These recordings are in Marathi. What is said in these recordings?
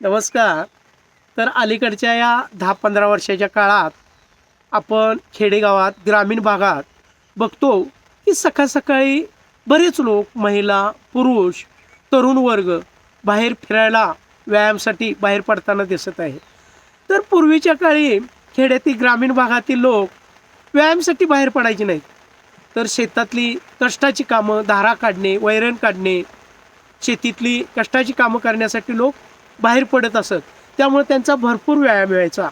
नमस्कार. तर अलीकडच्या या दहा पंधरा वर्षाच्या काळात आपण खेडेगावात ग्रामीण भागात बघतो की सकाळ सकाळी बरेच लोक महिला पुरुष तरुण वर्ग बाहेर फिरायला व्यायामासाठी बाहेर पडताना दिसत आहे. तर पूर्वीच्या काळी खेड्यातील ग्रामीण भागातील लोक व्यायामासाठी बाहेर पडायचे नाहीत. तर शेतातली कष्टाची कामं धारा काढणे वैरण काढणे शेतीतली कष्टाची कामं करण्यासाठी लोक बाहेर पडत असत. त्यामुळे त्यांचा भरपूर व्यायाम व्हायचा.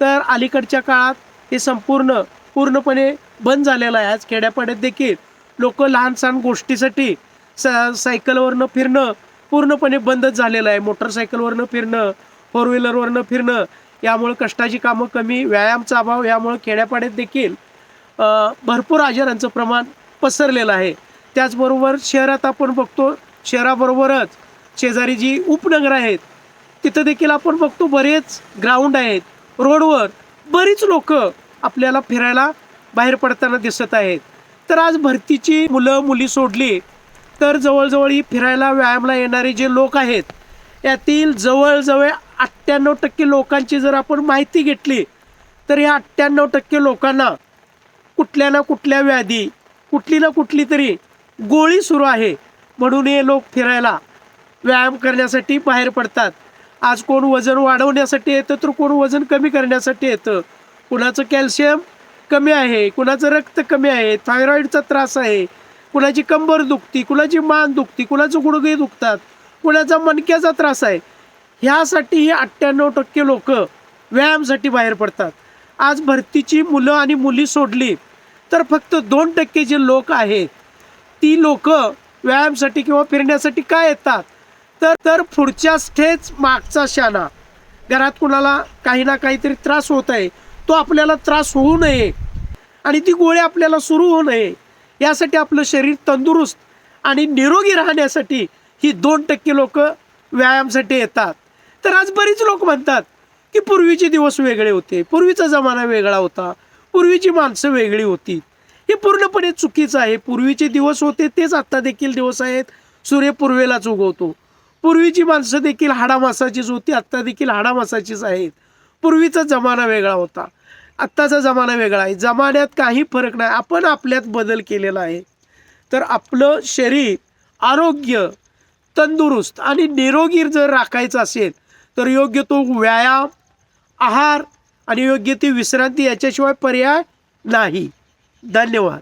तर अलीकडच्या काळात हे संपूर्ण पूर्णपणे बंद झालेलं आहे. आज खेड्यापाड्यात देखील लोक लहान सहान गोष्टीसाठी स सायकलवरनं फिरणं पूर्णपणे बंदच झालेलं आहे. मोटरसायकलवरनं फिरणं फोर व्हीलरवरनं फिरणं यामुळे कष्टाची कामं कमी व्यायामचा अभाव यामुळे खेड्यापाड्यात देखील भरपूर आजारांचं प्रमाण पसरलेलं आहे. त्याचबरोबर शहरात आपण बघतो शहराबरोबरच शेजारी जी उपनगर आहेत तिथं देखील आपण बघतो बरेच ग्राउंड आहेत. रोडवर बरीच लोक आपल्याला फिरायला बाहेर पडताना दिसत आहेत. तर आज भरतीची मुलं मुली सोडली तर जवळजवळ ही फिरायला व्यायामला येणारे जे लोक आहेत यातील जवळजवळ अठ्ठ्याण्णव टक्के लोकांची जर आपण माहिती घेतली तर या अठ्ठ्याण्णव टक्के लोकांना कुठल्या ना कुठल्या व्याधी कुठली ना कुठली तरी गोळी सुरू आहे. म्हणून हे लोक फिरायला व्यायाम करण्यासाठी बाहेर पडतात. आज कोण वजन वाढवण्यासाठी येतं तर कोण वजन कमी करण्यासाठी येतं. कुणाचं कॅल्शियम कमी आहे कुणाचं रक्त कमी आहे थायरॉईडचा त्रास आहे कुणाची कंबर दुखती कुणाची मान दुखती कुणाचं गुडघे दुखतात कुणाचा मणक्याचा त्रास आहे. ह्यासाठी ही अठ्ठ्याण्णव टक्के लोक व्यायामासाठी बाहेर पडतात. आज भरतीची मुलं आणि मुली सोडली तर फक्त दोन टक्के जे लोक आहेत ती लोक व्यायामासाठी किंवा फिरण्यासाठी काय येतात? तर तर पुढच्या स्टेज मागचा शाना. घरात कुणाला काही ना काहीतरी त्रास होत आहे तो आपल्याला त्रास होऊ नये आणि ती गोळी आपल्याला सुरू होऊ नये. यासाठी आपलं शरीर तंदुरुस्त आणि निरोगी राहण्यासाठी ही दोन टक्के लोक व्यायामासाठी येतात. तर आज बरीच लोक म्हणतात की पूर्वीचे दिवस वेगळे होते पूर्वीचा जमाना वेगळा होता पूर्वीची माणसं वेगळी होती. हे पूर्णपणे चुकीचं आहे. पूर्वीचे दिवस होते तेच आत्ता देखील दिवस आहेत. सूर्य पूर्वेलाच उगवतो. पूर्वीची माणसं देखील हाडामासाचीच होती आत्ता देखील हाडामासाचीच आहेत. पूर्वीचा जमाना वेगळा होता. आत्ताचा जमाना वेगळा आहे. जमान्यात काही फरक नाही. आपण आपल्यात बदल केलेला आहे. तर आपलं शरीर आरोग्य तंदुरुस्त आणि निरोगी जर राखायचं असेल तर योग्य तो व्यायाम आहार आणि योग्य ती विश्रांती याच्याशिवाय पर्याय नाही. धन्यवाद.